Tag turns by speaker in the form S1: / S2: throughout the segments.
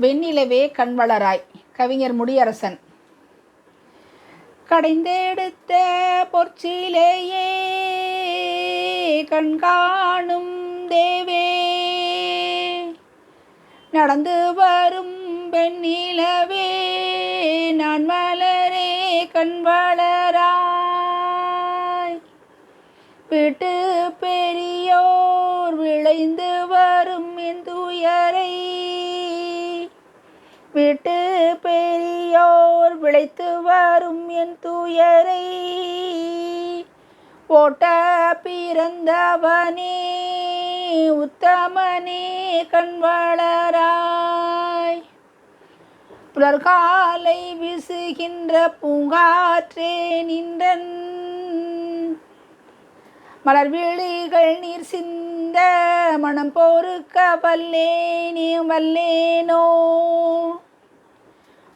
S1: வெண்ணிலவே கண்வளராய் கவிஞர் முடியரசன். கடைந்தெடுத்த பொற்சிலேயே கண்காணும் தேவே. நடந்து வரும் பெண்ணிலவே நான் வளரே கண்வளராய். வீட்டு விட்டு பெரியோர் விளைத்து வரும் என் துயரை ஓட்ட பிறந்தவனே உத்தமனே கண்வளராய் புலர்காலை வீசுகின்ற பூங்காற்றே நின்றன். மலர் விழிகள் நீர் சிந்த மனம் போருக்க வல்லேனே வல்லேனோ.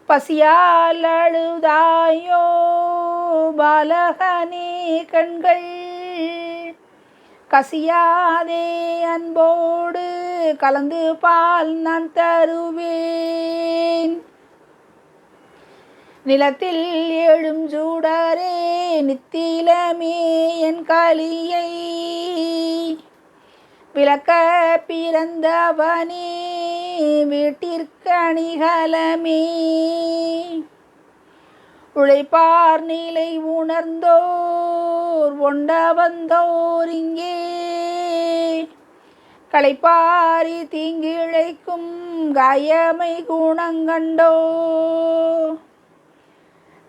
S1: பசியால் அழுதாயோ? பாலகனே கண்கள் கசியாதே அன்போடு கலந்து பால் நான் தருவேன். நிலத்தில் எழும் சூடரே நித்திலமே என் களியை. விளக்க பிறந்தவனே வீட்டிற்கணிகலமே உழைப்பார் நிலை உணர்ந்தோர் ஒண்ட வந்தோர் இங்கே. களைப்பாரி தீங்கிழைக்கும் காயமை குணங்கண்டோ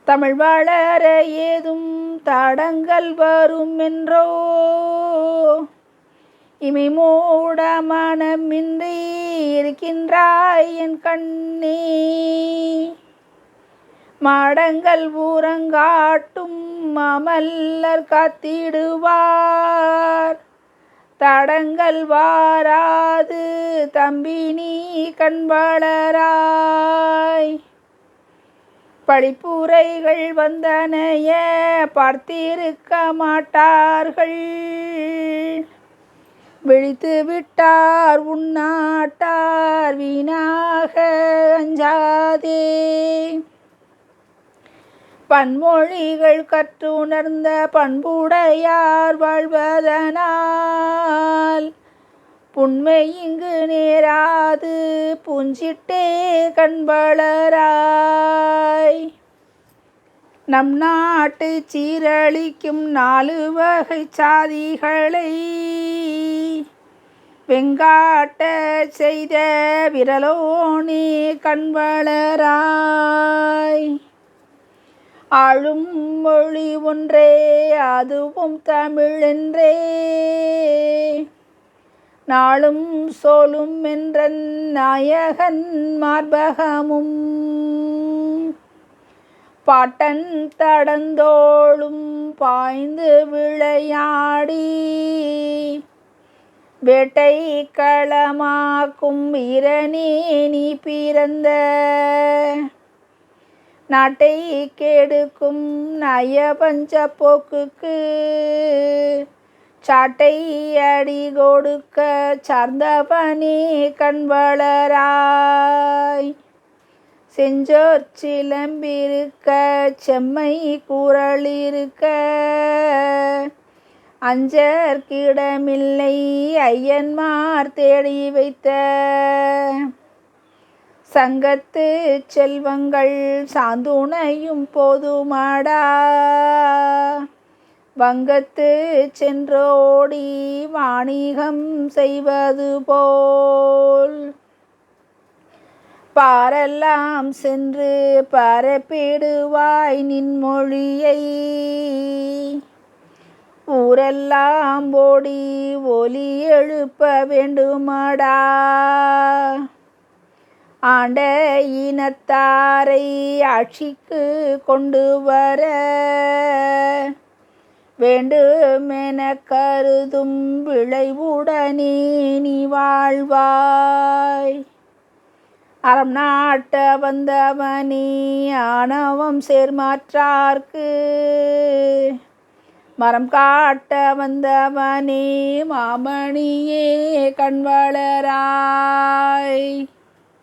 S1: தமிழ் வளர ஏதும் தடங்கள் வரும் என்றோ. இமை மூட மனமின்றி இருக்கின்றாய் என் கண்ணே. மாடங்கள் ஊரங்காட்டும் அமல்லர் காத்திடுவார். தடங்கள் வாராது தம்பி நீ கண் வளராய். படிப்புரைகள் வந்தனைய பார்த்திருக்க மாட்டார்கள். விழித்து விட்டார் உன்னாட்டார் வீணாக அஞ்சாதே. பன்மொழிகள் கற்றுணர்ந்த பண்புடையார் வாழ்வதனால் புண்மை இங்கு நேராது புஞ்சிட்டே கண்வளராய் நம் நாட்டு சீரழிக்கும் நாலு வகை சாதிகளை வெங்காட்ட செய்த விரலோனே கண்வளராய். ஆளும் மொழி ஒன்றே அதுவும் தமிழென்றே. நாளும் சோலும் என்றன் நாயகன் மார்பகமும். பாட்டன் தடந்தோளும் பாய்ந்து விளையாடி. வேட்டை களமாக்கும் வீரனே நீ பிறந்த. நாட்டை கெடுக்கும் நய பஞ்ச போக்குக்கு சாட்டை அடி கொடுக்க சார்ந்தவனே கண்வளராய் செஞ்சோர் சிலம்பிருக்க செம்மை குரலிருக்க. அஞ்சற்கிடமில்லை ஐயன்மார் தேடி வைத்த. சங்கத்து செல்வங்கள் சாந்துணையும் போதுமாடா. வங்கத்து சென்றோடி வாணிகம் செய்வது போல். பாரெல்லாம் சென்று பரப்பிடுவாய் நின்மொழியை. ஊரெல்லாம் ஓடி ஒலி எழுப்ப வேண்டுமாடா. ஆண்ட இனத்தாரை ஆட்சிக்கு கொண்டு வர வேண்டுமென கருதும் விளைவுடனே நீ வாழ்வாய். அறம் நாட்ட வந்தவனே ஆணவம் சேர்மாற்றார்க்கு. மரம் காட்ட வந்தவனே மாமணியே கண்வளராய்